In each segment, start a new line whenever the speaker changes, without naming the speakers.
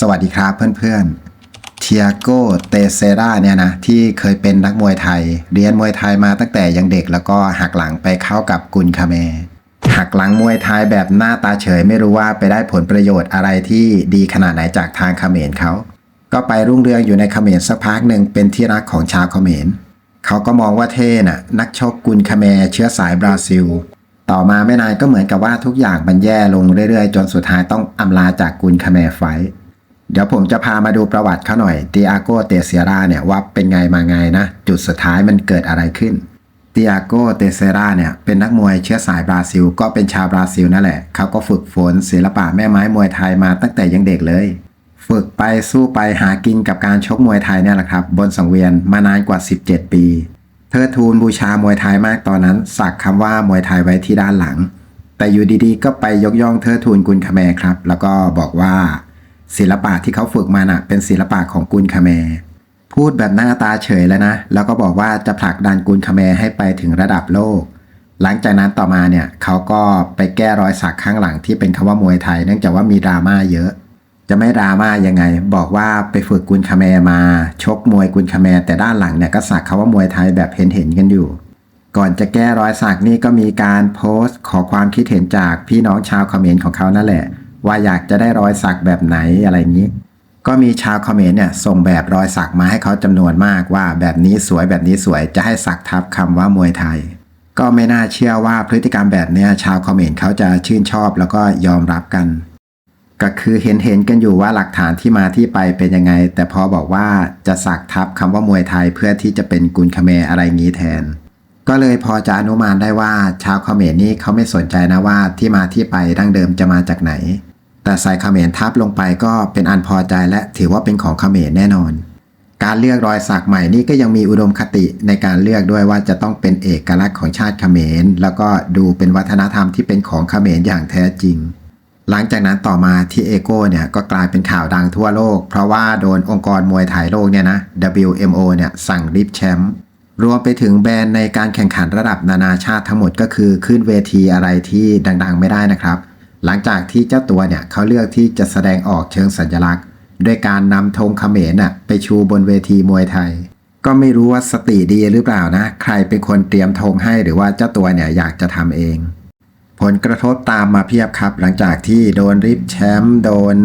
สวัสดีครับเพื่อนๆเทียโกเตเซราเนี่ยนะที่เคยเป็นนักมวยไทย เรียนมวยไทยมาตั้งแต่ยังเด็กแล้วก็หักหลังไปเข้ากับกุนคาเมหักหลังมวยไทยแบบหน้าตาเฉยไม่รู้ว่าไปได้ผลประโยชน์อะไรที่ดีขนาดไหนจากทางคาเมรเขา ก็ไปรุ่งเรืองอยู่ในคเมรสักพักหนึ่งเป็นที่รักของชาวเมรเขาก็มองว่าเท่น่ะนักชกกุนคาเมเชื้อสายบราซิล ต่อมาไม่นานก็เหมือนกับว่าทุกอย่างมันแย่ลงเรื่อยๆ จนสุดท้ายต้องอำลาจากกุนคาเมไฟ เดี๋ยวผมจะพามาดูประวัติเขาหน่อยติอาโกเตเซราเนี่ยว่าเป็นไงมาไงนะ จุดสุดท้ายมันเกิดอะไรขึ้นติอาโกเตเซราเนี่ยเป็นนักมวยเชื้อสายบราซิล ก็เป็นชาวบราซิลนั่นแหละเขาก็ฝึกฝนศิลปะแม่ไม้มวยไทยมาตั้งแต่ยังเด็กเลย ฝึกไปสู้ไปหากินกับการชกมวยไทยเนี่ยแหละครับ บนสังเวียนมานานกว่า 17 ปีเทิดทูนบูชามวยไทยมากตอนนั้น สักคำว่ามวยไทยไว้ที่ด้านหลัง แต่อยู่ดีๆ ก็ไปยกย่องเทิดทูนกุนคแมครับ แล้วก็บอกว่า ศิลปะที่เขาฝึกมาน่ะเป็นศิลปะของกุนคาแมพูดแบบหน้าตาเฉยแล้วนะ แล้วก็บอกว่าจะผลักดันกุนคาแมให้ไปถึงระดับโลก หลังจากนั้นต่อมาเนี่ยเขาก็ไปแก้รอยสักข้างหลังที่เป็นคำว่ามวยไทย เนื่องจากว่ามีดราม่าเยอะ จะไม่ดราม่ายังไง บอกว่าไปฝึกกุนคาแมมา ชกมวยกุนคาแมแต่ด้านหลังเนี่ยก็สักคำว่ามวยไทยแบบเห็นเห็นๆกันอยู่ ก่อนจะแก้รอยสักนี่ก็มีการโพสต์ ขอความคิดเห็นจากพี่น้องชาวเขมรของเขานั่นแหละ ว่าอยากจะได้รอยสักแบบไหนอะไรอย่างนี้ ก็มีชาวเขมรเนี่ยส่งแบบรอยสักมาให้เขาจำนวนมากว่าแบบนี้สวยแบบนี้สวยจะให้สักทับคำว่ามวยไทย ก็ไม่น่าเชื่อว่าพฤติกรรมแบบเนี้ยชาวเขมรเขาจะชื่นชอบแล้วก็ยอมรับกัน ก็คือเห็นเห็นๆกันอยู่ว่าหลักฐานที่มาที่ไปเป็นยังไง แต่พอบอกว่าจะสักทับคำว่ามวยไทยเพื่อที่จะเป็นกุนคาเมอะไรงี้แทนก็เลยพอจะอนุมานได้ว่าชาวเขมรนี่เขาไม่สนใจนะว่าที่มาที่ไปดั้งเดิมจะมาจากไหน แต่ใส่เขมรทับลงไปก็เป็นอันพอใจและถือว่าเป็นของเขมรแน่นอน การเลือกรอยสักใหม่นี่ก็ยังมีอุดมคติในการเลือกด้วยว่าจะต้องเป็นเอกลักษณ์ของชาติเขมร แล้วก็ดูเป็นวัฒนธรรมที่เป็นของเขมรอย่างแท้จริง หลังจากนั้นต่อมาที่เอโก้เนี่ยก็กลายเป็นข่าวดังทั่วโลก เพราะว่าโดนองค์กรมวยไทยโลกเนี่ยนะ WMO เนี่ยสั่งริบแชมป์รวมไปถึงแบรนด์ในการแข่งขันระดับนานาชาติทั้งหมดก็คือขึ้นเวทีอะไรที่ดังๆ ไม่ได้นะครับ หลังจากที่เจ้าตัวเนี่ยเขาเลือกที่จะแสดงออกเชิงสัญลักษณ์ด้วยการนำธงเขมรน่ะไปชูบนเวทีมวยไทย ก็ไม่รู้ว่าสติดีหรือเปล่านะ ใครเป็นคนเตรียมธงให้หรือว่าเจ้าตัวเนี่ยอยากจะทำเอง ผลกระทบตามมาเพียบครับ หลังจากที่โดนริบแชมป์โดน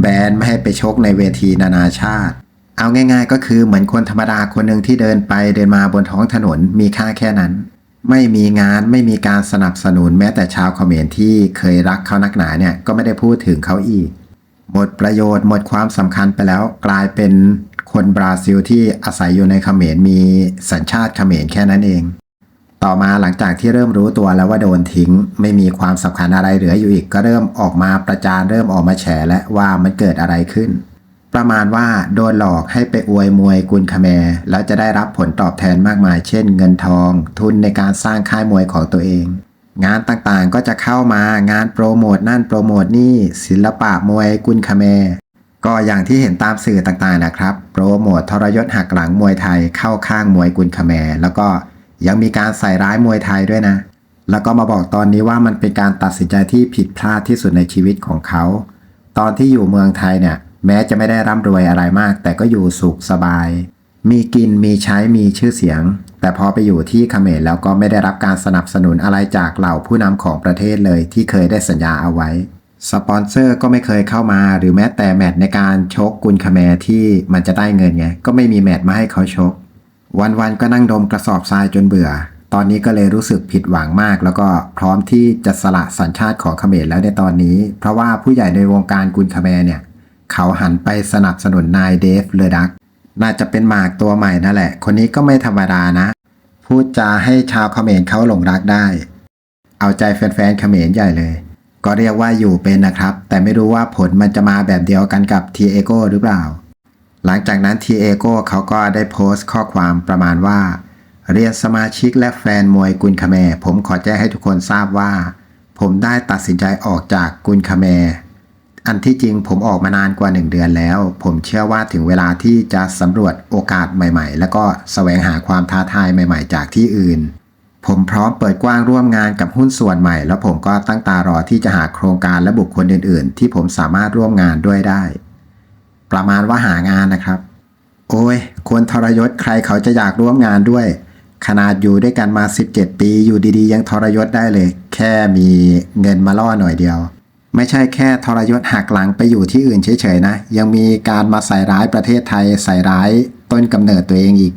แบนไม่ให้ไปชกในเวทีนานาชาติ เอาง่าย ๆ ก็คือเหมือนคนธรรมดาคนหนึ่งที่เดินไปเดินมาบนท้องถนนมีค่าแค่นั้น ไม่มีงานไม่มีการสนับสนุนแม้แต่ชาวเขมรที่เคยรักเขานักหนาเนี่ยก็ไม่ได้พูดถึงเขาอีก หมดประโยชน์หมดความสำคัญไปแล้วกลายเป็นคนบราซิลที่อาศัยอยู่ในเขมรมีสัญชาติเขมรแค่นั้นเอง ต่อมาหลังจากที่เริ่มรู้ตัวแล้วว่าโดนทิ้ง ไม่มีความสำคัญอะไรเหลืออยู่อีก ก็เริ่มออกมาประจานเริ่มออกมาแฉและว่ามันเกิดอะไรขึ้น ประมาณว่าโดนหลอกให้ไปอวยมวยกุนคแมแล้วจะได้รับผลตอบแทนมากมาย เช่นเงินทอง ทุนในการสร้างค่ายมวยของตัวเอง งานต่างๆก็จะเข้ามางานโปรโมทนั่นโปรโมทนี่ศิลปะมวยกุนคแมก็อย่างที่เห็นตามสื่อต่างๆนะครับ โปรโมททรยศหักหลังมวยไทยเข้าข้างมวยกุนคแมแล้วก็ยังมีการใส่ร้ายมวยไทยด้วยนะ แล้วก็มาบอกตอนนี้ว่ามันเป็นการตัดสินใจที่ผิดพลาดที่สุดในชีวิตของเขา ตอนที่อยู่เมืองไทยเนี่ย แม้จะไม่ได้ร่ำรวยอะไรมาก แต่ก็อยู่สุขสบาย มีกินมีใช้มีชื่อเสียง แต่พอไปอยู่ที่เขมรแล้วก็ไม่ได้รับการสนับสนุนอะไรจากเหล่าผู้นำของประเทศเลยที่เคยได้สัญญาเอาไว้ สปอนเซอร์ก็ไม่เคยเข้ามา หรือแม้แต่แมตช์ในการชกกุนคาแมร์ที่มันจะได้เงินไงก็ไม่มีแมตช์มาให้เขาชก วันๆก็นั่งดมกระสอบทรายจนเบื่อ ตอนนี้ก็เลยรู้สึกผิดหวังมาก แล้วก็พร้อมที่จะสละสัญชาติของเขมรแล้วในตอนนี้ เพราะว่าผู้ใหญ่ในวงการกุนคาแมร์เนี่ย เขาหันไปสนับสนุนนายเดฟเลดัก น่าจะเป็นหมากตัวใหม่นั่นแหละ คนนี้ก็ไม่ธรรมดานะ พูดจาให้ชาวเขมรเขาหลงรักได้ เอาใจแฟนๆเขมรใหญ่เลย ก็เรียกว่าอยู่เป็นนะครับ แต่ไม่รู้ว่าผลมันจะมาแบบเดียวกันกับทีเอโกหรือเปล่า หลังจากนั้นทีเอโกเขาก็ได้โพสต์ข้อความประมาณว่า เรียนสมาชิกและแฟนมวยกุนคาแมรผมขอแจ้งให้ทุกคนทราบว่า ผมได้ตัดสินใจออกจากกุนคาแมร อันที่จริงผมออกมานานกว่า 1 เดือนแล้ว ผมเชื่อว่าถึงเวลาที่จะสำรวจโอกาสใหม่ๆ แล้วก็แสวงหาความท้าทายใหม่ๆ จากที่อื่น ผมพร้อมเปิดกว้างร่วมงานกับหุ้นส่วนใหม่ แล้วผมก็ตั้งตารอที่จะหาโครงการและบุคคลอื่น ๆ ที่ผมสามารถร่วมงานด้วยได้ ประมาณว่าหางานนะครับ โอ้ยควรทรยศใครเขาจะอยากร่วมงานด้วย ขนาดอยู่ด้วยกันมา 17 ปีอยู่ดีๆ ยังทรยศได้เลย แค่มีเงินมาล่อหน่อยเดียว ไม่ใช่แค่ทรยศหักหลังไปอยู่ที่อื่นเฉยๆนะ ยังมีการมาใส่ร้ายประเทศไทยใส่ร้ายต้นกำเนิดตัวเองอีก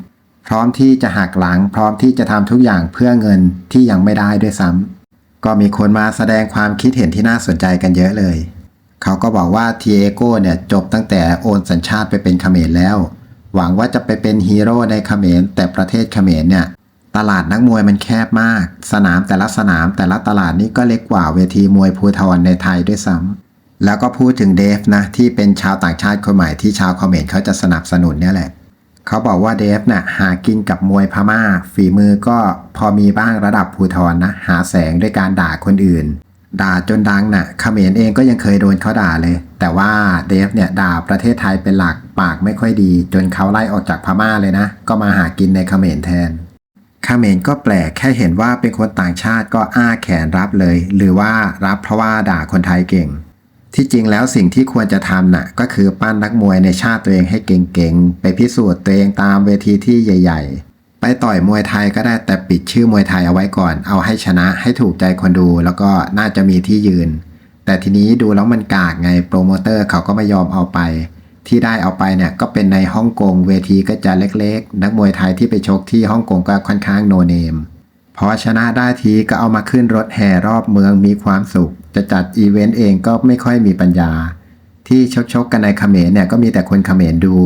พร้อมที่จะหักหลัง พร้อมที่จะทำทุกอย่างเพื่อเงินที่ยังไม่ได้ด้วยซ้ำก็มีคนมาแสดงความคิดเห็นที่น่าสนใจกันเยอะเลย เขาก็บอกว่าทีเอโก้เนี่ยจบตั้งแต่โอนสัญชาติไปเป็นเขมรแล้ว หวังว่าจะไปเป็นฮีโร่ในเขมรแต่ประเทศเขมรเนี่ย ตลาดนักมวยมันแคบมาก สนามแต่ละสนามแต่ละตลาดนี่ก็เล็กกว่าเวทีมวยภูทรในไทยด้วยซ้ำแล้วก็พูดถึงเดฟนะ ที่เป็นชาวต่างชาติคนใหม่ที่ชาวเขมรเขาจะสนับสนุนเนี่ยแหละ เขาบอกว่าเดฟน่ะหากินกับมวยพม่า ฝีมือก็พอมีบ้างระดับภูทรนะ หาแสงด้วยการด่าคนอื่น ด่าจนดังน่ะเขมรเองก็ยังเคยโดนเขาด่าเลย แต่ว่าเดฟเนี่ยด่าประเทศไทยเป็นหลักปากไม่ค่อยดี จนเขาไล่ออกจากพม่าเลยนะ ก็มาหากินในเขมรแทน เมรก็แปลกแค่เห็นว่าเป็นคนต่างชาติก็อ้าแขนรับเลย หรือว่ารับเพราะว่าด่าคนไทยเก่ง ที่จริงแล้วสิ่งที่ควรจะทำน่ะก็คือปั้นนักมวยในชาติตัวเองให้เก่งๆ ไปพิสูจน์ตัวเองตามเวทีที่ใหญ่ ๆ ไปต่อยมวยไทยก็ได้แต่ปิดชื่อมวยไทยเอาไว้ก่อน เอาให้ชนะให้ถูกใจคนดูแล้วก็น่าจะมีที่ยืน แต่ทีนี้ดูแล้วมันกากไงโปรโมเตอร์เขาก็ไม่ยอมเอาไป ที่ได้เอาไปเนี่ยก็เป็นในฮ่องกงเวทีก็จะเล็กๆ นักมวยไทยที่ไปชกที่ฮ่องกงก็ค่อนข้างโนเนมพอชนะได้ทีก็เอามาขึ้นรถแห่รอบเมืองมีความสุข จะจัดอีเวนต์เองก็ไม่ค่อยมีปัญญา ที่ชกชกๆกันในเขมรเนี่ยก็มีแต่คนเขมรดู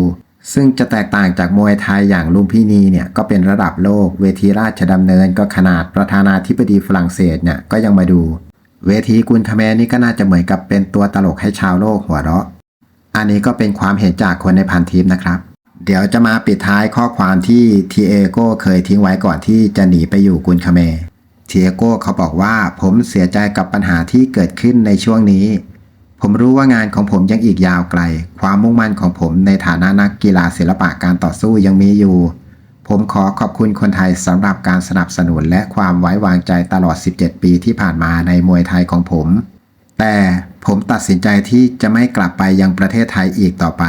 ซึ่งจะแตกต่างจากมวยไทยอย่างลุมพินีเนี่ยก็เป็นระดับโลก เวทีราชดำเนินก็ขนาดประธานาธิบดีฝรั่งเศสเนี่ยก็ยังมาดู เวทีกุนคาแมรนี่ก็น่าจะเหมือนกับเป็นตัวตลกให้ชาวโลกหัวเราะ อันนี้ก็เป็นความเห็นจากคนในพันทิปนะครับ เดี๋ยวจะมาปิดท้ายข้อความที่ทีเอโก้เคยทิ้งไว้ก่อนที่จะหนีไปอยู่กุนคาเมทีเอโก้เขาบอกว่าผมเสียใจกับปัญหาที่เกิดขึ้นในช่วงนี้ ผมรู้ว่างานของผมยังอีกยาวไกล ความมุ่งมั่นของผมในฐานะนักกีฬาศิลปะการต่อสู้ยังมีอยู่ ผมขอขอบคุณคนไทยสำหรับการสนับสนุนและความไว้วางใจตลอด 17 ปีที่ผ่านมาในมวยไทยของผม แต่ ผมตัดสินใจที่จะไม่กลับไปยังประเทศไทยอีกต่อไป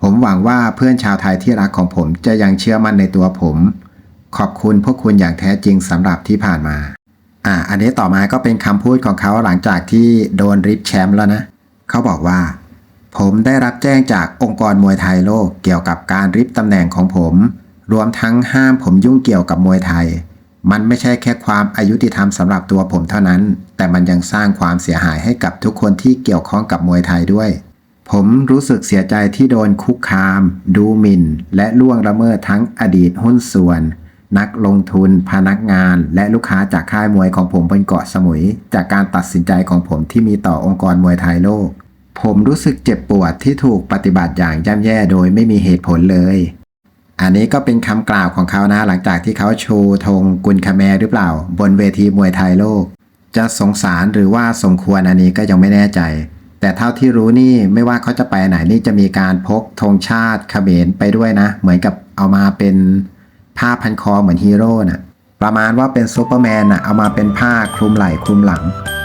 ผมหวังว่าเพื่อนชาวไทยที่รักของผมจะยังเชื่อมั่นในตัวผม ขอบคุณพวกคุณอย่างแท้จริงสำหรับที่ผ่านมา อ่า อันนี้ต่อมาก็เป็นคำพูดของเขาหลังจากที่โดนริบแชมป์แล้วนะ เขาบอกว่า ผมได้รับแจ้งจากองค์กรมวยไทยโลกเกี่ยวกับการริบตำแหน่งของผม รวมทั้งห้ามผมยุ่งเกี่ยวกับมวยไทย มันไม่ใช่แค่ความอายุติธรรมสำหรับตัวผมเท่านั้น แต่มันยังสร้างความเสียหายให้กับทุกคนที่เกี่ยวข้องกับมวยไทยด้วย ผมรู้สึกเสียใจที่โดนคุกคาม ดูหมิ่น และล่วงละเมิดทั้งอดีตหุ้นส่วน นักลงทุน พนักงาน และลูกค้าจากค่ายมวยของผมบนเกาะสมุย จากการตัดสินใจของผมที่มีต่อองค์กรมวยไทยโลก ผมรู้สึกเจ็บปวดที่ถูกปฏิบัติอย่างย่ำแย่โดยไม่มีเหตุผลเลย อันนี้ก็เป็นคำกล่าวของเขานะหลังจากที่เขาชูธงกุนคาแมหรือเปล่า บนเวทีมวยไทยโลก จะสงสารหรือว่าสมควรอันนี้ก็ยังไม่แน่ใจ แต่เท่าที่รู้นี่ไม่ว่าเขาจะไปไหนนี่จะมีการพกธงชาติเขมรไปด้วยนะ เหมือนกับเอามาเป็นผ้าพันคอเหมือนฮีโร่นะประมาณว่าเป็นซูเปอร์แมนน่ะเอามาเป็นผ้าคลุมไหล่คลุมหลัง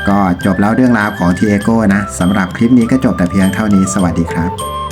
ก็จบแล้วเรื่องราวของทีเอโก้นะสำหรับคลิปนี้ก็จบแต่เพียงเท่านี้สวัสดีครับ